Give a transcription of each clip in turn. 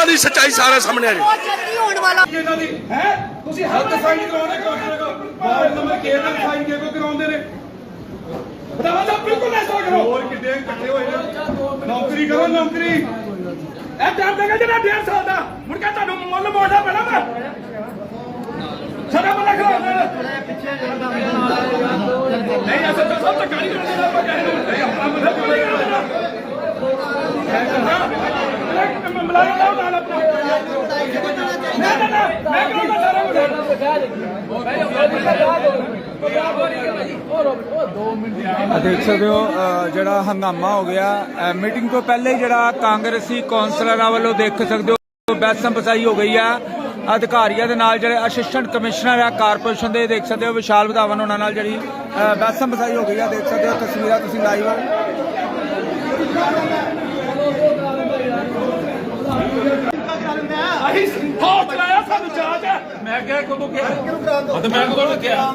ਇਹਨਾਂ ਦੀ ਸੱਚਾਈ ਸਾਰੇ ਸਾਹਮਣੇ ਆ ਜੀ। ਬਹੁਤ ਜਲਦੀ ਹੋਣ ਵਾਲਾ। ਇਹਨਾਂ ਦੀ ਹੈ? ਤੁਸੀਂ ਹੱਥ ਸਾਈਨ ਕਰਾਉਂਦੇ ਕਾਉਂਟਰ ਕੋ ਮੋਬਾਈਲ ਨੰਬਰ ਕੇ ਨਾਲ ਸਾਈਨ ਕੇ ਕੋ ਕਰਾਉਂਦੇ ਨੇ। ਦਵਾ ਦਾ ਬਿਲਕੁਲ ਐਸਾ ਕਰੋ। ਹੋਰ ਕਿੱਡੇ ਇਕੱਠੇ ਹੋਏ ਨੇ। ਨੌਕਰੀ ਕਰੋ ਨੌਕਰੀ। ਇਹ ਟਾਈਮ ਤੇ ਜਿਹੜਾ 1.5 ਸਾਲ ਦਾ। ਮੁੜ ਕੇ ਤੁਹਾਨੂੰ ਮੁੱਲ ਮੋੜਨਾ ਪੈਣਾ ਵਾ। ਸਾਡਾ ਬੰਦਾ ਖੜਾ ਨਹੀਂ ਅਸਲ ਤਾਂ ਸਭ ਤੱਕ ਗਾੜੀ ਕਰਦੇ ਨਾ ਆਪਾਂ ਕਹਿੰਦੇ ਨਹੀਂ ਆਪਣਾ ਕਿਉਂ ਨਹੀਂ ਕਰਦਾ ਮੈਂ ਮਲਾਇਆ ਮੈਂ ਕਰਾਂਗਾ ਸਾਰਾ ਕੁਝ ਦੇਖ ਸਕਦੇ ਹੋ ਜਿਹੜਾ ਹੰਗਾਮਾ ਹੋ ਗਿਆ ਮੀਟਿੰਗ ਤੋਂ ਪਹਿਲੇ ਹੀ ਜਿਹੜਾ ਕਾਂਗਰਸੀ ਕੌਂਸਲਰਾਂ ਵੱਲੋਂ ਦੇਖ ਸਕਦੇ ਹੋ ਬੈਸਮ ਬਸਾਈ ਹੋ ਗਈ ਆ। ਅਧਿਕਾਰੀਆਂ ਦੇ ਨਾਲ ਜਿਹੜੇ ਅਸਿਸਟੈਂਟ ਕਮਿਸ਼ਨਰ ਆ ਕਾਰਪੋਰੇਸ਼ਨ ਦੇ ਦੇਖ ਸਕਦੇ ਹੋ ਵਿਸ਼ਾਲ ਵਧਾਵਨ ਉਹਨਾਂ ਨਾਲ ਜਿਹੜੀ ਅ, ਬੈਸਮ ਬਸਾਈ ਹੋ ਗਈ ਆ। ਦੇਖ ਸਕਦੇ ਹੋ ਤਸਵੀਰਾਂ ਤੁਸੀਂ ਲਾਈਵ ਅਸੀਂ ਹੌਟ ਲਾਇਆ ਸਾਨੂੰ ਚਾਹ ਹੈ ਮੈਂ ਕਿਹਾ। ਕਦੋਂ ਕਿਹਾ ਹਾਂ ਤੇ ਮੈਂ ਕਦੋਂ ਕਿਹਾ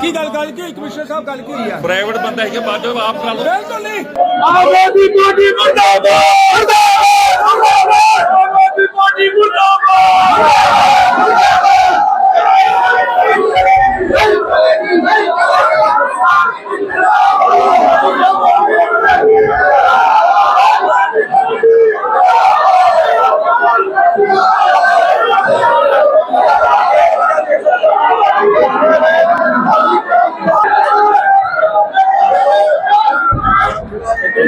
ਕੀ ਗੱਲ ਗੱਲ ਕੀ ਹੋਈ? ਕਮਿਸ਼ਨਰ ਸਾਹਿਬ ਗੱਲ ਕੀ ਹੋਈ ਆ? ਪ੍ਰਾਈਵੇਟ ਬੰਦਾ ਹੈ ਕਿ ਬਾਅਦ ਚੋਂ ਆਪ ਕਰਾ ਲਓ। ਬਿਲਕੁਲ ਨਹੀਂ। ਆਬਾਦੀ ਪਾਰਟੀ ਮੁਰਦਾਬਾਦ ਮੁਰਦਾਬਾਦ ਆਬਾਦੀ ਪਾਰਟੀ ਮੁਰਦਾਬਾਦ।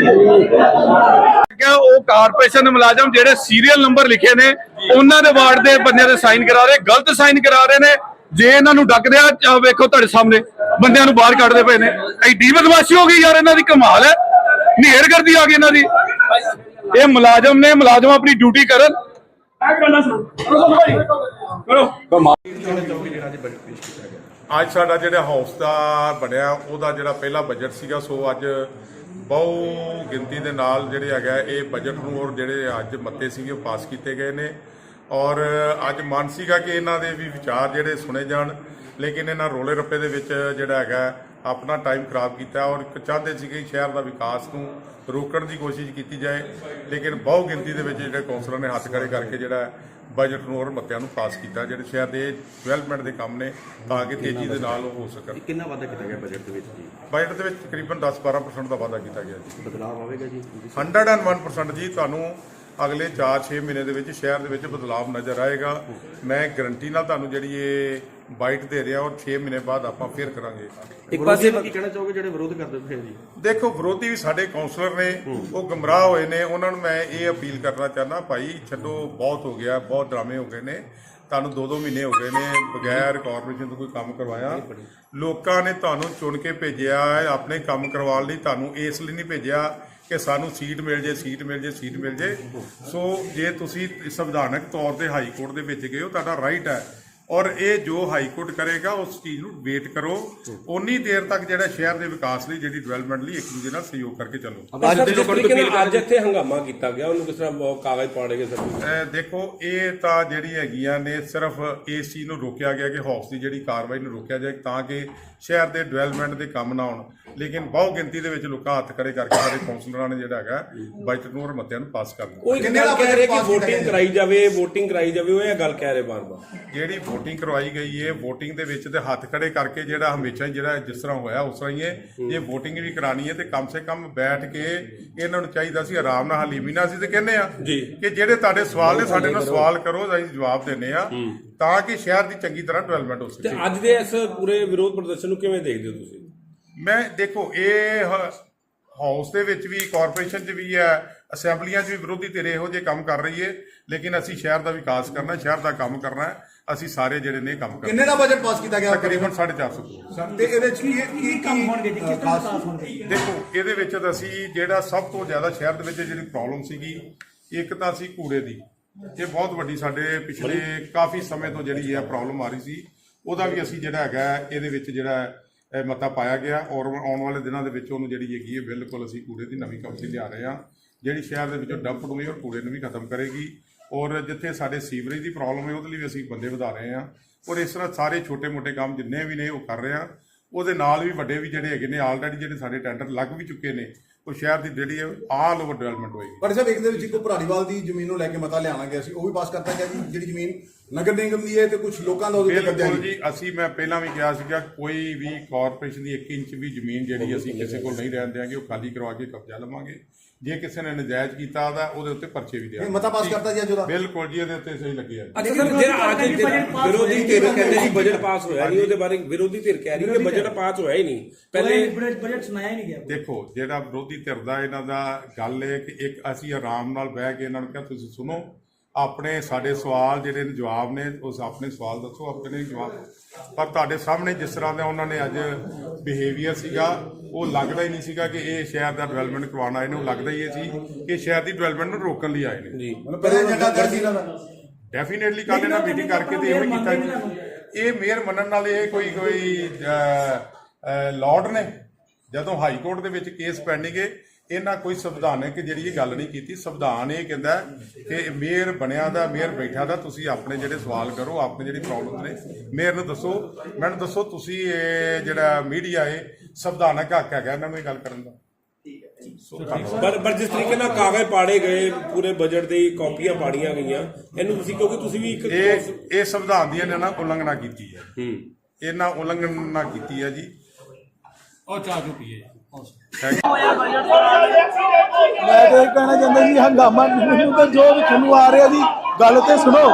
ਕਿ ਉਹ ਕਾਰਪੋਰੇਸ਼ਨ ਦੇ ਮੁਲਾਜ਼ਮ ਜਿਹੜੇ ਸੀਰੀਅਲ ਨੰਬਰ ਲਿਖੇ ਨੇ, ਉਹਨਾਂ ਦੇ ਵਾਰਡ ਦੇ ਬੰਦਿਆਂ ਦੇ ਸਾਈਨ ਕਰਾ ਰਹੇ, ਗਲਤ ਸਾਈਨ ਕਰਾ ਰਹੇ ਨੇ। ਜੇ ਇਹਨਾਂ ਨੂੰ ਡੱਕਦੇ ਆ ਵੇਖੋ ਤੁਹਾਡੇ ਸਾਹਮਣੇ, ਬੰਦਿਆਂ ਨੂੰ ਬਾਹਰ ਕੱਢਦੇ ਪਏ ਨੇ। ਐਡੀ ਬਦਮਾਸ਼ੀ ਹੋ ਗਈ ਯਾਰ ਇਹਨਾਂ ਦੀ, ਕਮਾਲ ਹੈ। ਨੇਰ ਕਰਦੀ ਆ ਗਈ ਇਹਨਾਂ ਦੀ। ਇਹ ਮੁਲਾਜ਼ਮ ਨੇ, ਮੁਲਾਜ਼ਮ ਆਪਣੀ ਡਿਊਟੀ ਕਰਨ। ਅੱਜ ਸਾਡਾ ਜਿਹੜਾ ਹਾਊਸ ਦਾ ਬਣਿਆ, ਉਹਦਾ ਜਿਹੜਾ ਪਹਿਲਾ ਬਜਟ ਸੀਗਾ, ਸੋ ਅੱਜ ਬਹੁ ਗਿਣਤੀ ਦੇ ਨਾਲ ਜਿਹੜੇ ਹੈਗਾ ਇਹ ਬਜਟ ਨੂੰ ਔਰ ਜਿਹੜੇ ਅੱਜ ਮਤੇ ਸੀਗੇ ਉਹ ਪਾਸ ਕੀਤੇ ਗਏ ਨੇ। ਔਰ ਅੱਜ ਮਨ ਸੀਗਾ ਕਿ ਇਹਨਾਂ ਦੇ ਵੀ ਵਿਚਾਰ ਜਿਹੜੇ ਸੁਣੇ ਜਾਣ, ਲੇਕਿਨ ਇਹਨਾਂ ਰੋਲੇ ਰੱਪੇ ਦੇ ਵਿੱਚ ਜਿਹੜਾ ਹੈਗਾ ਆਪਣਾ ਟਾਈਮ ਖਰਾਬ ਕੀਤਾ ਔਰ ਇੱਕ ਚਾਹੁੰਦੇ ਸੀ ਸ਼ਹਿਰ ਦਾ ਵਿਕਾਸ ਨੂੰ ਰੋਕਣ ਦੀ ਕੋਸ਼ਿਸ਼ ਕੀਤੀ ਜਾਏ। ਲੇਕਿਨ ਬਹੁ ਗਿਣਤੀ ਦੇ ਵਿੱਚ ਜਿਹੜੇ ਕੌਂਸਲਰ ਨੇ ਹੱਥ ਖੜੇ ਕਰਕੇ ਜਿਹੜਾ ਬਜਟ ਨੂੰ ਔਰ ਮੱਤਿਆਂ ਨੂੰ ਪਾਸ ਕੀਤਾ ਜਿਹੜੇ ਸ਼ਹਿਰ ਦੇ ਡਿਵੈਲਪਮੈਂਟ ਦੇ ਕੰਮ ਨੇ ਤਾਂ ਕਿ ਤੇਜ਼ੀ ਦੇ ਨਾਲ ਉਹ ਹੋ ਸਕਣ। ਕਿੰਨਾ ਵਾਧਾ ਕੀਤਾ ਗਿਆ ਬਜਟ ਦੇ ਵਿੱਚ ਜੀ? ਬਜਟ ਦੇ ਵਿੱਚ ਤਕਰੀਬਨ 10-12% ਦਾ ਵਾਧਾ ਕੀਤਾ ਗਿਆ ਜੀ। ਬਦਲਾਅ ਆਵੇਗਾ ਜੀ? 101% ਜੀ ਤੁਹਾਨੂੰ ਅਗਲੇ 4-6 ਮਹੀਨੇ ਦੇ ਵਿੱਚ ਸ਼ਹਿਰ ਦੇ ਵਿੱਚ ਬਦਲਾਵ ਨਜ਼ਰ ਆਏਗਾ। ਮੈਂ ਗਰੰਟੀ ਨਾਲ ਤੁਹਾਨੂੰ ਜਿਹੜੀ ਇਹ ਬਾਈਟ ਦੇ ਰਿਹਾ ਔਰ 6 ਮਹੀਨੇ ਬਾਅਦ ਆਪਾਂ ਫੇਰ ਕਰਾਂਗੇ। ਇੱਕ ਪਾਸੇ ਕੀ ਕਹਿਣਾ ਚਾਹੋਗੇ ਜਿਹੜੇ ਵਿਰੋਧ ਕਰਦੇ ਪਏ ਜੀ? ਦੇਖੋ ਵਿਰੋਧੀ ਵੀ ਸਾਡੇ ਕਾਉਂਸਲਰ ਨੇ ਉਹ ਗਮਰਾਹ ਹੋਏ ਨੇ। ਉਹਨਾਂ ਨੂੰ ਮੈਂ ਇਹ ਅਪੀਲ ਕਰਨਾ ਚਾਹੁੰਦਾ ਭਾਈ ਛੱਡੋ ਬਹੁਤ ਹੋ ਗਿਆ ਬਹੁਤ ਡਰਾਮੇ ਹੋ ਗਏ ਨੇ। ਤੁਹਾਨੂੰ ਦੋ ਦੋ ਮਹੀਨੇ ਹੋ ਗਏ ਨੇ ਬਗੈਰ ਕਾਰਪੋਰੇਸ਼ਨ ਤੋਂ ਕੋਈ ਕੰਮ ਕਰਵਾਇਆ। ਲੋਕਾਂ ਨੇ ਤੁਹਾਨੂੰ ਚੁਣ ਕੇ ਭੇਜਿਆ ਆਪਣੇ ਕੰਮ ਕਰਵਾਉਣ ਲਈ ਤੁਹਾਨੂੰ ਇਸ ਲਈ ਨਹੀਂ ਭੇਜਿਆ। ਕਿ ਸਾਨੂੰ ਸੀਟ ਮਿਲ ਜੇ, ਸੀਟ ਮਿਲ ਜੇ, ਸੀਟ ਮਿਲ ਜੇ। ਸੋ ਜੇ ਤੁਸੀਂ ਸੰਵਿਧਾਨਕ ਤੌਰ ਤੇ ਹਾਈ ਕੋਰਟ ਦੇ ਵਿੱਚ ਗਏ ਹੋ, ਤੁਹਾਡਾ ਰਾਈਟ ਹੈ। ਔਰ ਇਹ ਜੋ ਹਾਈ ਕੋਰਟ ਕਰੇਗਾ ਉਸ ਚੀਜ਼ ਨੂੰ ਵੇਟ ਕਰੋ। ਉਨੀ ਦੇਰ ਤੱਕ ਜਿਹੜਾ ਸ਼ਹਿਰ ਦੇ ਵਿਕਾਸ ਲਈ ਜਿਹੜੀ ਡਿਵੈਲਪਮੈਂਟ ਲਈ ਇੱਕ ਦੂਜੇ ਨਾਲ ਸਹਿਯੋਗ ਕਰਕੇ ਚੱਲੋ। ਅੱਜ ਦੇ ਲੋਕਾਂ ਨੂੰ ਅੱਜ ਇੱਥੇ ਹੰਗਾਮਾ ਕੀਤਾ ਗਿਆ ਉਹਨੂੰ ਕਿਸ ਤਰ੍ਹਾਂ ਕਾਗਜ਼ ਪਾੜੇ ਗਏ ਸਰ ਦੇਖੋ ਇਹ ਤਾਂ ਜਿਹੜੀ ਹੈਗੀਆਂ ਨੇ ਸਿਰਫ ਇਸ ਚੀਜ਼ ਨੂੰ ਰੋਕਿਆ ਗਿਆ ਕਿ ਹਾਊਸ ਦੀ ਜਿਹੜੀ ਕਾਰਵਾਈ ਨੂੰ ਰੋਕਿਆ ਜਾਏ ਤਾਂ ਕਿ ਸ਼ਹਿਰ ਦੇ ਡਿਵੈਲਪਮੈਂਟ ਦੇ ਕੰਮ ਨਾ ਹੋਣ ਲੇਕਿਨ ਬਹੁ ਗਿਣਤੀ ਦੇ ਵਿੱਚ ਲੋਕਾਂ ਹੱਥ ਖੜੇ ਕਰਕੇ ਸਾਡੇ ਕੌਂਸਲਰਾਂ ਨੇ ਜਿਹੜਾ ਹੈਗਾ ਬਜਟ ਨੂੰ ਔਰ ਮਤਿਆਂ ਨੂੰ ਪਾਸ ਕਰ ਦਿੱਤਾ। ਗੱਲ ਕਹਿ ਰਹੇ ਕਿ VOTING ਕਰਾਈ ਜਾਵੇ VOTING ਕਰਾਈ ਜਾਵੇ ਉਹ ਇਹ ਗੱਲ ਕਹਿ ਰਹੇ ਬਾਰ-ਬਾਰ। ਜਿਹੜੀ VOTING ਕਰਵਾਈ ਗਈ ਹੈ VOTING ਦੇ ਵਿੱਚ ਤੇ ਹੱਥ ਖੜੇ ਕਰਕੇ ਜਿਹੜਾ ਹਮੇਸ਼ਾ ਜਿਹੜਾ ਜਿਸ ਤਰ੍ਹਾਂ ਹੋਇਆ ਉਸ ਤਰ੍ਹਾਂ ਹੀ ਹੈ। ਜੇ VOTING ਵੀ ਕਰਾਣੀ ਹੈ ਤੇ ਕਮ ਸੇ ਕਮ ਬੈਠ ਕੇ ਇਹਨਾਂ ਨੂੰ ਚਾਹੀਦਾ ਸੀ ਆਰਾਮ ਨਾਲ ਹਲੀਮੀ ਨਾਲ ਅਸੀਂ ਤੇ ਕਹਿੰਦੇ ਆ ਜੀ। ਕਿ ਜਿਹੜੇ ਤੁਹਾਡੇ ਸਵਾਲ ਨੇ ਸਾਡੇ ਨਾਲ ਸਵਾਲ ਕਰੋ ਅਸੀਂ ਜਵਾਬ ਦਿੰਨੇ ਆ ਤਾਂ ਕਿ ਸ਼ਹਿਰ ਦੀ ਚੰਗੀ ਤਰ੍ਹਾਂ ਡਿਵੈਲਪਮੈਂਟ ਹੋ ਤੇ ਸਕੇ ਅੱਜ ਦੇ ਇਸ ਪੂਰੇ ਵਿਰੋਧ ਪ੍ਰਦਰਸ਼ਨ ਨੂੰ ਕਿਵੇਂ ਦੇਖਦੇ ਹੋ ਤੁਸੀਂ? ਮੈਂ ਦੇਖੋ ਇਹ ਹਾਊਸ ਦੇ ਵਿੱਚ ਵੀ ਕਾਰਪੋਰੇਸ਼ਨ 'ਚ ਵੀ ਹੈ ਅਸੈਂਬਲੀਆਂ 'ਚ ਵੀ ਵਿਰੋਧੀ ਧਿਰ ਇਹੋ ਜਿਹੇ ਕੰਮ ਕਰ ਰਹੀ ਹੈ ਲੇਕਿਨ ਅਸੀਂ ਸ਼ਹਿਰ ਦਾ ਵਿਕਾਸ ਕਰਨਾ ਸ਼ਹਿਰ ਦਾ ਕੰਮ ਕਰਨਾ ਹੈ। ਅਸੀਂ ਸਾਰੇ ਜਿਹੜੇ ਨੇ ਇਹ ਕੰਮ ਕਰਨਾ ਕਿੰਨੇ ਦਾ ਬਜਟ ਪਾਸ ਕੀਤਾ ਗਿਆ? ਤਕਰੀਬਨ 450 ਕਰੋੜ। ਤੇ ਇਹਦੇ ਚ ਕੀ ਕੀ ਕੰਮ ਹੋਣਗੇ ਜੀ? ਕਿਸ ਤਰ੍ਹਾਂ ਪਾਸ ਹੋਣਗੇ? ਦੇਖੋ ਇਹਦੇ ਵਿੱਚ ਤਾਂ ਅਸੀਂ ਜਿਹੜਾ ਸਭ ਤੋਂ ਜ਼ਿਆਦਾ ਸ਼ਹਿਰ ਦੇ ਵਿੱਚ ਜਿਹੜੀ ਪ੍ਰੋਬਲਮ ਸੀਗੀ ਇੱਕ ਤਾਂ ਸੀ ਕੂੜੇ ਦੀ। ਇਹ ਬਹੁਤ ਵੱਡੀ ਸਾਡੇ ਪਿਛਲੇ ਕਾਫੀ ਸਮੇਂ ਤੋਂ ਜਿਹੜੀ ਹੈ ਪ੍ਰੋਬਲਮ ਆ ਰਹੀ ਸੀ। ਉਹਦਾ ਵੀ ਅਸੀਂ ਜਿਹੜਾ ਹੈਗਾ ਇਹਦੇ ਵਿੱਚ ਜਿਹੜਾ ਇਹ ਮਤਾ ਪਾਇਆ ਗਿਆ ਔਰ ਆਉਣ ਵਾਲੇ ਦਿਨਾਂ ਦੇ ਵਿੱਚ ਉਹਨੂੰ ਜਿਹੜੀ ਹੈਗੀ ਹੈ ਬਿਲਕੁਲ ਅਸੀਂ ਕੂੜੇ ਦੀ ਨਵੀਂ ਕਾਉਂਸਲ ਲਿਆ ਰਹੇ ਹਾਂ। ਜਿਹੜੀ ਸ਼ਹਿਰ ਦੇ ਵਿੱਚੋਂ ਡੰਪ ਨੂੰ ਵੀ ਔਰ ਕੂੜੇ ਨੂੰ ਵੀ ਖਤਮ ਕਰੇਗੀ। ਔਰ ਜਿੱਥੇ ਸਾਡੇ ਸੀਵਰੇਜ ਦੀ ਪ੍ਰੋਬਲਮ ਹੈ ਉਹਦੇ ਲਈ ਵੀ ਅਸੀਂ ਬੰਦੇ ਵਧਾ ਰਹੇ ਹਾਂ। ਔਰ ਇਸ ਤਰ੍ਹਾਂ ਸਾਰੇ ਛੋਟੇ-ਮੋਟੇ ਕੰਮ ਜਿੰਨੇ ਵੀ ਨੇ ਉਹ ਕਰ ਰਹੇ ਹਾਂ। ਉਹਦੇ ਨਾਲ ਵੀ ਵੱਡੇ ਵੀ ਜਿਹੜੇ ਹੈਗੇ ਨੇ ਆਲਰੇਡੀ ਜਿਹੜੇ ਸਾਡੇ ਟੈਂਡਰ ਲੱਗ ਵੀ ਚੁੱਕੇ ਨੇ ਉਹ ਸ਼ਹਿਰ ਦੀ ਜਿਹੜੀ ਹੈ ਆਲ ਓਵਰ ਡਿਵੈਲਪਮੈਂਟ ਹੋਏਗੀ ਪਰ ਸਾਹਿਬ ਇੱਕ ਦੇ ਵਿੱਚ ਇੱਕ ਭਰਾੜੀਵਾਲ ਦੀ ਜ਼ਮੀਨ ਨੂੰ ਲੈ ਕੇ ਮਤਾ ਲਿਆਣਾ ਗਿਆ ਸੀ ਉਹ ਵੀ ਪਾਸ ਕਰਤਾ ਗਿਆ ਜੀ ਜਿਹੜੀ ਜ਼ਮੀਨ ਨਗਰ ਨਿਗਮ ਦੀ ਹੈ ਤੇ ਕੁਝ ਲੋਕਾਂ ਦਾ ਉਹਦੇ ਉੱਤੇ ਕਬਜ਼ਾ ਜੀ ਅਸੀਂ ਮੈਂ ਪਹਿਲਾਂ ਵੀ ਕਿਹਾ ਸੀਗਾ ਕੋਈ ਵੀ ਕਾਰਪੋਰੇਸ਼ਨ ਦੀ 1 ਇੰਚ ਵੀ ਜ਼ਮੀਨ ਜਿਹੜੀ ਅਸੀਂ ਕਿਸੇ ਕੋਲ ਨਹੀਂ ਰਹਿਣ ਦਿਆਂਗੇ ਉਹ ਖਾਲੀ ਕਰਵਾ ਕੇ ਕਬਜ਼ਾ ਲਵਾਂਗੇ। ਜੇ ਕਿਸੇ ਨੇ ਨਜਾਇਜ਼ ਕੀਤਾ ਉਹਦਾ ਉਹਦੇ ਉੱਤੇ ਪਰਚੇ ਵੀ ਇਹ ਦਿਆਂਗੇ ਮਤਾ ਪਾਸ ਕਰਤਾ ਜੀ ਅੱਜ ਉਹਦਾ। ਬਿਲਕੁਲ ਜੀ ਇਹਦੇ ਉੱਤੇ ਸਹੀ ਲੱਗਿਆ ਜੀ। ਅੱਛਾ ਸਰ ਜਿਹੜਾ ਅੱਜ ਜਿਹੜਾ ਵਿਰੋਧੀ ਧਿਰ ਕਹਿੰਦੇ ਜੀ ਬਜਟ ਪਾਸ ਹੋਇਆ ਨਹੀਂ ਉਹਦੇ ਬਾਰੇ ਵਿਰੋਧੀ ਧਿਰ ਕਹਿ ਰਹੀ ਹੈ ਬਜਟ ਪਾਸ ਹੋਇਆ ਹੀ ਨਹੀਂ। ਪਹਿਲੇ ਬਜਟ ਸੁਣਾਇਆ ਹੀ ਨਹੀਂ ਗਿਆ। ਦੇਖੋ ਜਿਹੜਾ ਵਿਰੋਧੀ ਧਿਰ ਦਾ ਇਹਨਾਂ ਦਾ ਗੱਲ ਹੈ ਕਿ ਇੱਕ ਅਸੀਂ ਆਰਾਮ ਨਾਲ ਬਹਿ ਕੇ ਇਹਨਾਂ ਨੂੰ ਕਿਹਾ ਤੁਸੀਂ ਸੁਣੋ ਆਪਣੇ ਸਾਡੇ ਸਵਾਲ ਜਿਹੜੇ ਨੇ ਜਵਾਬ ਨੇ ਉਸ ਆਪਣੇ ਸਵਾਲ ਦੱਸੋ ਆਪਣੇ ਜਵਾਬ ਪਰ ਤੁਹਾਡੇ ਸਾਹਮਣੇ ਜਿਸ ਤਰ੍ਹਾਂ ਦਾ ਉਹਨਾਂ ਨੇ ਅੱਜ ਬਿਹੇਵੀਅਰ ਸੀਗਾ ਉਹ ਲੱਗਦਾ ਹੀ ਨਹੀਂ ਸੀਗਾ ਕਿ ਇਹ ਸ਼ਹਿਰ ਦਾ ਡਿਵੈਲਪਮੈਂਟ ਕਰਵਾਉਣ ਆਏ ਨੇ ਉਹ ਲੱਗਦਾ ਹੀ ਇਹ ਸੀ ਕਿ ਸ਼ਹਿਰ ਦੀ ਡਿਵੈਲਪਮੈਂਟ ਨੂੰ ਰੋਕਣ ਲਈ ਆਏ ਨੇ। ਜੀ। ਮਤਲਬ ਪਹਿਲੇ ਏਜੰਡਾ ਤੈਅ ਸੀ ਇਹਨਾਂ ਦਾ? ਡੈਫੀਨੇਟਲੀ ਕੱਲ ਇਹਨਾਂ ਮੀਟਿੰਗ ਕਰਕੇ ਤੇ ਇਹੋ ਕੀਤਾ ਜੀ ਇਹ ਮੇਅਰ ਮੰਨਣ ਨਾਲ ਇਹ ਕੋਈ ਕੋਈ ਲਾਰਡ ਨੇ ਜਦੋਂ ਹਾਈ ਕੋਰਟ ਦੇ ਵਿੱਚ ਕੇਸ ਪੈਂਡਿੰਗ ਹੈ ਇਹਨਾਂ ਕੋਈ ਸੰਵਿਧਾਨਕ ਜਿਹੜੀ ਇਹ ਗੱਲ ਨਹੀਂ ਕੀਤੀ ਸੰਵਿਧਾਨ ਇਹ ਕਹਿੰਦਾ ਕਿ ਮੇਅਰ ਬਣਿਆ ਦਾ ਮੇਅਰ ਬੈਠਾ ਦਾ ਤੁਸੀਂ ਆਪਣੇ ਜਿਹੜੇ ਸਵਾਲ ਕਰੋ ਆਪਣੇ ਜਿਹੜੀ ਪ੍ਰੋਬਲਮ ਨੇ। ਮੇਅਰ ਨੂੰ ਦੱਸੋ ਮੈਨੂੰ ਦੱਸੋ ਤੁਸੀਂ ਇਹ ਜਿਹੜਾ ਮੀਡੀਆ ਹੈ ਸੰਵਿਧਾਨਕ ਹੱਕ ਹੈਗਾ ਇਹਨਾਂ ਨੂੰ ਇਹ ਗੱਲ ਕਰਨ ਦਾ? ਪਰ ਪਰ ਜਿਸ ਤਰੀਕੇ ਨਾਲ ਕਾਗਜ਼ ਪਾੜੇ ਗਏ ਪੂਰੇ ਬਜਟ ਦੀ ਕਾਪੀਆਂ ਪਾੜੀਆਂ ਗਈਆਂ ਇਹਨੂੰ ਤੁਸੀਂ ਕਿਉਂਕਿ ਤੁਸੀਂ ਵੀ ਇੱਕ ਇਹ ਇਹ ਸੰਵਿਧਾਨ ਦੀ ਇਹਨਾਂ ਨੇ ਉਲੰਘਣਾ ਕੀਤੀ ਹੈ। ਹੂੰ। ਇਹਨਾਂ ਉਲੰਘਣਾ ਕੀਤੀ ਹੈ ਜੀ। ਮੈਂ ਤੇ ਇਹ ਕਹਿਣਾ ਚਾਹੁੰਦਾ ਜੀ, ਹੰਗਾਮਾ ਮੈਨੂੰ ਤਾਂ ਜੋ ਵੀ ਤੁਹਾਨੂੰ ਆ ਰਿਹਾ ਜੀ, ਗੱਲ ਤੇ ਸੁਣੋ।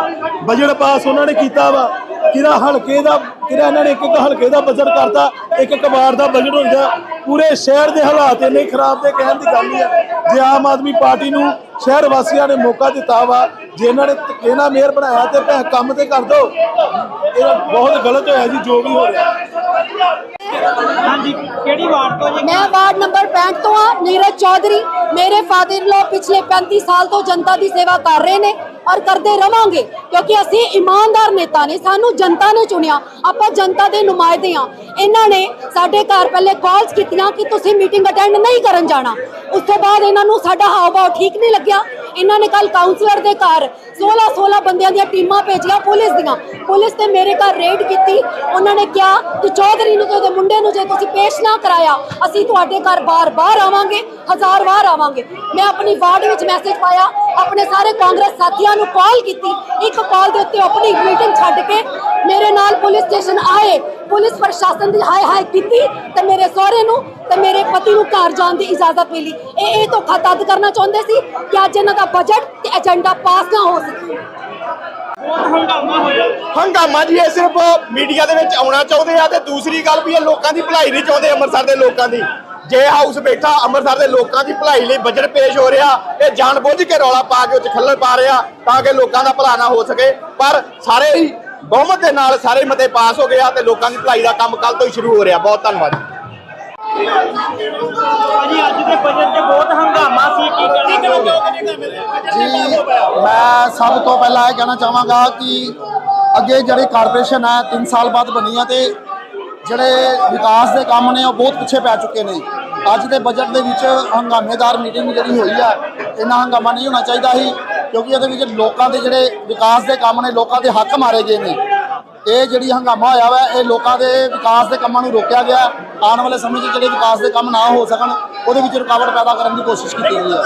ਬਜਟ ਪਾਸ ਉਹਨਾਂ ਨੇ ਕੀਤਾ ਵਾ। ਕਿਹੜਾ ਹਲਕੇ ਦਾ ਕਿਹੜਾ ਇਹਨਾਂ ਨੇ ਇੱਕ ਇੱਕ ਹਲਕੇ ਦਾ ਬਜਟ ਕਰਤਾ ਇੱਕ ਇੱਕ ਵਾਰ ਦਾ ਬਜਟ ਹੁੰਦਾ ਪੂਰੇ ਸ਼ਹਿਰ ਦੇ ਹਾਲਾਤ ਇੰਨੇ ਖਰਾਬ ਤੇ ਕਹਿਣ ਦੀ ਗੱਲ ਨਹੀਂ ਹੈ। ਜੇ ਆਮ ਆਦਮੀ ਪਾਰਟੀ ਨੂੰ ਸ਼ਹਿਰ ਵਾਸੀਆਂ ਨੇ ਮੌਕਾ ਦਿੱਤਾ ਵਾ ਜੇ ਇਹਨਾਂ ਨੇ ਇਹਨਾਂ ਮੇਅਰ ਬਣਾਇਆ ਤੇ ਭੈ ਕੰਮ ਤੇ ਕਰ ਦੋ ਇਹ ਬਹੁਤ ਗਲਤ ਹੋਇਆ ਜੀ ਜੋ ਵੀ ਹੋ ਰਿਹਾ। ਹਾਂਜੀ ਕਿਹੜੀ ਵਾਰਡ ਤੋਂ ਜੀ? ਮੈਂ ਵਾਰਡ ਨੰਬਰ 65 ਤੋਂ ਆ ਨੀਰਜ ਚੌਧਰੀ। ਮੇਰੇ ਫਾਦਰ ਲੋ ਪਿਛਲੇ 35 ਸਾਲ ਤੋਂ ਜਨਤਾ ਦੀ ਸੇਵਾ ਕਰ ਰਹੇ ਨੇ ਔਰ ਕਰਦੇ ਰਵਾਂਗੇ ਕਿਉਂਕਿ ਅਸੀਂ ਇਮਾਨਦਾਰ ਨੇਤਾ ਨੇ ਸਾਨੂੰ ਜਨਤਾ ਨੇ ਚੁਣਿਆ। ਆਪਾਂ ਜਨਤਾ ਦੇ ਨੁਮਾਇੰਦੇ ਆ ਇਹਨਾਂ ਨੇ ਸਾਡੇ ਘਰ ਪਹਿਲੇ ਕਾਲਸ ਕੀਤੀਆਂ ਕਿ ਤੁਸੀਂ ਮੀਟਿੰਗ ਅਟੈਂਡ ਨਹੀਂ ਕਰਨ ਜਾਣਾ। ਉਸ ਤੋਂ ਬਾਅਦ ਇਹਨਾਂ ਨੂੰ ਸਾਡਾ ਹਾਵ ਠੀਕ ਨਹੀਂ ਲੱਗਿਆ। ਇਹਨਾਂ ਨੇ ਕੱਲ ਕਾਉਂਸਲਰ ਦੇ ਘਰ 16 16 ਬੰਦਿਆਂ ਦੀਆਂ ਟੀਮਾਂ ਭੇਜੀਆਂ ਪੁਲਿਸ ਦੀਆਂ। ਪੁਲਿਸ ਤੇ ਮੇਰੇ ਘਰ ਰੇਡ ਕੀਤੀ। ਉਹਨਾਂ ਨੇ ਕਿਹਾ ਕਿ ਚੌਧਰੀ ਨੂੰ ਤੇ ਉਹਦੇ ਮੁੰਡੇ ਨੂੰ ਜੇ ਤੁਸੀਂ ਪੇਸ਼ ਨਾ ਕਰਾਇਆ, ਅਸੀਂ ਤੁਹਾਡੇ ਘਰ ਬਾਰ-ਬਾਰ ਆਵਾਂਗੇ, ਹਜ਼ਾਰ ਵਾਰ ਆਵਾਂਗੇ। ਮੈਂ ਆਪਣੀ ਵਾਰਡ ਵਿੱਚ ਮੈਸੇਜ ਪਾਇਆ ਆਪਣੇ ਸਾਰੇ ਕਾਂਗਰਸ ਸਾਥੀਆਂ ਨੂੰ ਕਾਲ ਕੀਤੀ। ਇੱਕ ਕਾਲ ਦੇ ਉੱਤੇ ਆਪਣੀ ਮੀਟਿੰਗ ਛੱਡ ਕੇ ਮੇਰੇ ਨਾਲ ਪੁਲਿਸ ਸਟੇਸ਼ਨ ਆਏ। ਪੁਲਿਸ ਪ੍ਰਸ਼ਾਸਨ ਦੀ ਹਾਏ ਹਾਏ ਕੀਤੀ ਤੇ ਮੇਰੇ ਸਹੁਰੇ ਨੂੰ ਤੇ ਮੇਰੇ ਪਤੀ ਨੂੰ ਘਰ ਜਾਣ ਦੀ ਇਜਾਜ਼ਤ ਮਿਲੀ। ਇਹ ਇਹ ਧੋਖਾ ਤਦ ਕਰਨਾ ਚਾਹੁੰਦੇ ਸੀ ਕਿ ਅੱਜ ਇਹਨਾਂ ਦਾ ਬਜਟ ਤੇ ਏਜੰਡਾ ਪਾਸ ਨਾ ਹੋ ਸਕੇ। ਹੰਗਾਮਾ ਜੀ ਇਹ ਸਿਰਫ ਮੀਡੀਆ ਦੇ ਵਿੱਚ ਆਉਣਾ ਚਾਹੁੰਦੇ ਆ ਤੇ ਦੂਸਰੀ ਗੱਲ ਵੀ ਇਹ ਲੋਕਾਂ ਦੀ ਭਲਾਈ ਨਹੀਂ ਚਾਹੁੰਦੇ ਅੰਮ੍ਰਿਤਸਰ ਦੇ ਲੋਕਾਂ ਦੀ। ਜੇ ਹਾਊਸ ਬੈਠਾ ਅੰਮ੍ਰਿਤਸਰ ਦੇ ਲੋਕਾਂ ਦੀ ਭਲਾਈ ਲਈ ਬਜਟ ਪੇਸ਼ ਹੋ ਰਿਹਾ ਇਹ ਜਾਣਬੁੱਝ ਕੇ ਰੌਲਾ ਪਾ ਕੇ ਉੱਚ ਖੱਲਲ ਪਾ ਰਿਹਾ ਤਾਂ ਕਿ ਲੋਕਾਂ ਦਾ ਭਲਾ ਨਾ ਹੋ ਸਕੇ। ਪਰ ਸਾਰੇ ਹੀ ਬਹੁਮਤ ਦੇ ਨਾਲ ਸਾਰੇ ਮਤੇ ਪਾਸ ਹੋ ਗਿਆ ਤੇ ਲੋਕਾਂ ਦੀ ਭਲਾਈ ਦਾ ਕੰਮ ਕੱਲ ਤੋਂ ਹੀ ਸ਼ੁਰੂ ਹੋ ਰਿਹਾ। ਬਹੁਤ ਧੰਨਵਾਦ। ਭਾਜੀ ਅੱਜ ਦੇ ਬਜਟ 'ਚ ਬਹੁਤ ਹੰਗਾਮਾ ਸੀ। ਕੀ ਕਹਿਣਾ ਚਾਹੋਗੇ? ਜੀ ਮੈਂ ਸਭ ਤੋਂ ਪਹਿਲਾਂ ਇਹ ਕਹਿਣਾ ਚਾਹਾਂਗਾ ਕਿ ਅੱਗੇ ਜਿਹੜੀ ਕਾਰਪੋਰੇਸ਼ਨ ਹੈ 3 ਸਾਲ ਬਾਅਦ ਬਣੀ ਹੈ ਤੇ ਜਿਹੜੇ ਵਿਕਾਸ ਦੇ ਕੰਮ ਨੇ ਉਹ ਬਹੁਤ ਪਿੱਛੇ ਪੈ ਚੁੱਕੇ ਨੇ। ਅੱਜ ਦੇ ਬਜਟ ਦੇ ਵਿੱਚ ਹੰਗਾਮੇਦਾਰ ਮੀਟਿੰਗ ਜਿਹੜੀ ਹੋਈ ਹੈ ਇੰਨਾ ਹੰਗਾਮਾ ਨਹੀਂ ਹੋਣਾ ਚਾਹੀਦਾ ਸੀ, ਕਿਉਂਕਿ ਇਹਦੇ ਵਿੱਚ ਲੋਕਾਂ ਦੇ ਜਿਹੜੇ ਵਿਕਾਸ ਦੇ ਕੰਮ ਨੇ, ਲੋਕਾਂ ਦੇ ਹੱਕ ਮਾਰੇ ਗਏ ਨੇ। ਇਹ ਜਿਹੜੀ ਹੰਗਾਮਾ ਹੋਇਆ ਵਾ, ਇਹ ਲੋਕਾਂ ਦੇ ਵਿਕਾਸ ਦੇ ਕੰਮਾਂ ਨੂੰ ਰੋਕਿਆ ਗਿਆ। ਆਉਣ ਵਾਲੇ ਸਮੇਂ 'ਚ ਜਿਹੜੇ ਵਿਕਾਸ ਦੇ ਕੰਮ ਨਾ ਹੋ ਸਕਣ, ਉਹਦੇ ਵਿੱਚ ਰੁਕਾਵਟ ਪੈਦਾ ਕਰਨ ਦੀ ਕੋਸ਼ਿਸ਼ ਕੀਤੀ ਗਈ ਹੈ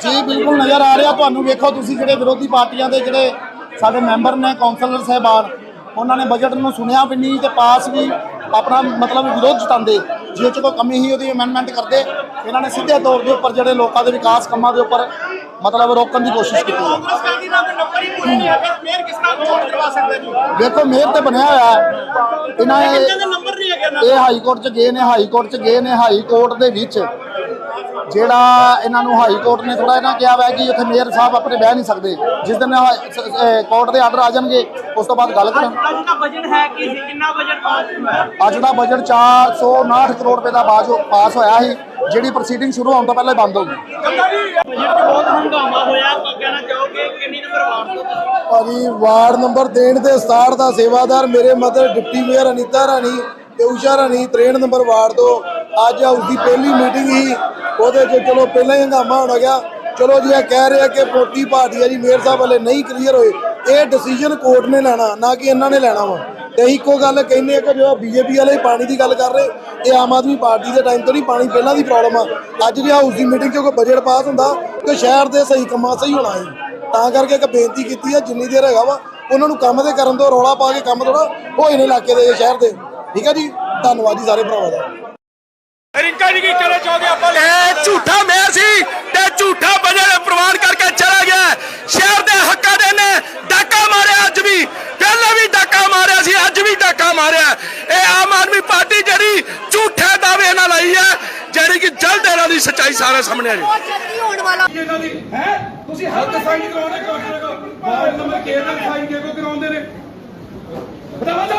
ਜੀ, ਬਿਲਕੁਲ ਨਜ਼ਰ ਆ ਰਿਹਾ। ਤੁਹਾਨੂੰ ਵੇਖੋ ਤੁਸੀਂ ਜਿਹੜੇ ਵਿਰੋਧੀ ਪਾਰਟੀਆਂ ਦੇ ਜਿਹੜੇ ਸਾਡੇ ਮੈਂਬਰ ਨੇ ਕੌਂਸਲਰ ਸਾਹਿਬਾਨ ਉਹਨਾਂ ਨੇ ਬਜਟ ਨੂੰ ਸੁਣਿਆ ਵੀ ਨਹੀਂ ਤੇ ਪਾਸ ਵੀ ਆਪਣਾ ਮਤਲਬ ਵਿਰੋਧ ਜਤਾਉਂਦੇ ਜੇ 'ਚ ਕੋਈ ਕਮੀ ਹੀ ਉਹਦੀ ਅਮੈਂਡਮੈਂਟ ਕਰਦੇ ਇਹਨਾਂ ਨੇ ਸਿੱਧੇ ਤੌਰ ਦੇ ਉੱਪਰ ਜਿਹੜੇ ਲੋਕਾਂ ਦੇ ਵਿਕਾਸ ਕੰਮਾਂ ਦੇ ਉੱਪਰ ਮਤਲਬ ਰੋਕਣ ਦੀ ਕੋਸ਼ਿਸ਼ ਕੀਤੀ ਹੈ। ਦੇਖੋ ਮੇਅਰ ਤੇ ਬਣਿਆ ਹੋਇਆ ਹੈ। ਇਹਨਾਂ ਇਹ ਇਹ ਹਾਈ ਕੋਰਟ ਚ ਗਏ ਨੇ ਹਾਈ ਕੋਰਟ ਚ ਗਏ ਨੇ ਹਾਈ ਕੋਰਟ ਦੇ ਵਿੱਚ ਜਿਹੜਾ ਇਹਨਾਂ ਨੂੰ ਹਾਈ ਕੋਰਟ ਨੇ ਥੋੜਾ ਇਹਨਾਂ ਕਿਹਾ ਹੋਇਆ ਕਿ ਉੱਥੇ ਮੇਅਰ ਸਾਹਿਬ ਆਪਣੇ ਬਹਿ ਨਹੀਂ ਸਕਦੇ ਜਿਸ ਦਿਨ ਕੋਰਟ ਦੇ ਆਰਡਰ ਆ ਜਾਣਗੇ ਉਸ ਤੋਂ ਬਾਅਦ ਗੱਲ ਕਰਾਂ ਅੱਜ ਦਾ ਬਜਟ ਹੈ ਕੀ ਸੀ? ਕਿੰਨਾ ਬਜਟ ਪਾਸ ਹੋਇਆ? ਅੱਜ ਦਾ ਬਜਟ 459 ਕਰੋੜ ਰੁਪਏ ਦਾ ਬਾਜ ਪਾਸ ਹੋਇਆ ਸੀ ਜਿਹੜੀ ਪ੍ਰੋਸੀਡਿੰਗ ਸ਼ੁਰੂ ਹੋਣ ਤੋਂ ਪਹਿਲਾਂ ਹੀ ਬੰਦ ਹੋ ਗਈ। ਬਜਟ ਬਹੁਤ ਹੰਗਾਮਾ ਹੋਇਆ ਕੀ ਕਹਿਣਾ ਚਾਹੋਗੇ ਕਿੰਨੀ ਨੰਬਰ ਵਾਰਡ ਤੋਂ ਭਾਜੀ ਵਾਰਡ ਨੰਬਰ 63 ਤੇ 67 ਦਾ ਸੇਵਾਦਾਰ ਮੇਰੇ mother deputy mayor Anita Rani ਤੇ ਉਸ਼ਾ ਰਾਣੀ 63 ਨੰਬਰ ਵਾਰਡ ਤੋਂ ਅੱਜ ਹਾਊਸ ਦੀ ਪਹਿਲੀ ਮੀਟਿੰਗ ਸੀ। ਉਹਦੇ 'ਚ ਚਲੋ ਪਹਿਲਾਂ ਹੀ ਹੰਗਾਮਾ ਹੋਣਾ ਗਿਆ। ਚਲੋ ਜੀ, ਇਹ ਕਹਿ ਰਿਹਾ ਕਿ ਪੋਟੀ ਪਾਰਟੀ ਹੈ ਜੀ, ਮੇਅਰ ਸਾਹਿਬ ਵਾਲੇ ਨਹੀਂ ਕਲੀਅਰ ਹੋਏ। ਇਹ ਡਿਸੀਜਨ ਕੋਰਟ ਨੇ ਲੈਣਾ, ਨਾ ਕਿ ਇਹਨਾਂ ਨੇ ਲੈਣਾ ਵਾ। ਤੇ ਅਸੀਂ ਇੱਕੋ ਗੱਲ ਕਹਿੰਦੇ ਆ ਕਿ ਜੋ ਬੀਜੇਪੀ ਵਾਲੇ ਪਾਣੀ ਦੀ ਗੱਲ ਕਰ ਰਹੇ, ਇਹ ਆਮ ਆਦਮੀ ਪਾਰਟੀ ਦੇ ਟਾਈਮ ਤੋਂ ਨਹੀਂ, ਪਾਣੀ ਪਹਿਲਾਂ ਦੀ ਪ੍ਰੋਬਲਮ ਆ। ਅੱਜ ਜੇ ਹਾਊਸ ਦੀ ਮੀਟਿੰਗ 'ਚ ਕੋਈ ਬਜਟ ਪਾਸ ਹੁੰਦਾ, ਤੇ ਸ਼ਹਿਰ ਦੇ ਸਹੀ ਕੰਮਾਂ ਸਹੀ ਹੋਣਾ ਹੈ ਤਾਂ ਕਰਕੇ ਇੱਕ ਬੇਨਤੀ ਕੀਤੀ ਹੈ ਜਿੰਨੀ ਦੇਰ ਹੈਗਾ ਵਾ, ਉਹਨਾਂ ਨੂੰ ਕੰਮ ਦੇ ਕਰਨ ਤੋਂ ਰੌਲਾ ਪਾ ਕੇ ਕੰਮ ਥੋੜਾ ਹੋਏ ਨੇ ਇਲਾਕੇ ਦੇ, ਸ਼ਹਿਰ ਦੇ। ਠੀਕ ਹੈ ਜੀ? ਧੰਨਵਾਦ ਜੀ ਸਾਰੇ ਭਰਾਵਾਂ ਦਾ। ਰਿੰਕਾ ਜੀ ਕੀ ਕਹਿਣਾ ਚਾਹੋਗੇ ਆਪਾਂ ਇਹ ਝੂਠਾ ਮੇਅਰ ਸੀ ਤੇ ਝੂਠਾ ਬਜਟ ਪ੍ਰਵਾਨ ਕਰਕੇ ਚਲਾ ਗਿਆ। ਸ਼ਹਿਰ ਦੇ ਹੱਕਾਂ ਦੇ ਨੇ ਡਾਕਾ ਮਾਰਿਆ ਅੱਜ ਵੀ। ਪਹਿਲਾਂ ਵੀ ਡਾਕਾ ਮਾਰਿਆ ਸੀ ਅੱਜ ਵੀ ਡਾਕਾ ਮਾਰਿਆ। ਇਹ ਆਮ ਆਦਮੀ ਪਾਰਟੀ ਜਿਹੜੀ ਝੂਠੇ ਦਾਅਵੇ ਨਾਲ ਆਈ ਹੈ ਜਿਹੜੀ ਕਿ ਜਲਦ ਇਹਨਾਂ ਦੀ ਸੱਚਾਈ ਸਾਰੇ ਸਾਹਮਣੇ ਆ ਬਹੁਤ ਜਲਦੀ ਹੋਣ ਵਾਲਾ। ਇਹਨਾਂ ਦੀ ਹੈ? ਤੁਸੀਂ ਹੱਥ ਸਾਈਨ ਕਰਾਉਣੇ ਕੌਣ ਕਰੇਗਾ ਮੋਬਾਈਲ ਨੰਬਰ ਕੇ ਦਾ ਸਾਈਨ ਕਿਹੋ ਕਰਾਉਂਦੇ ਨੇ। ਬਤਾਵਾ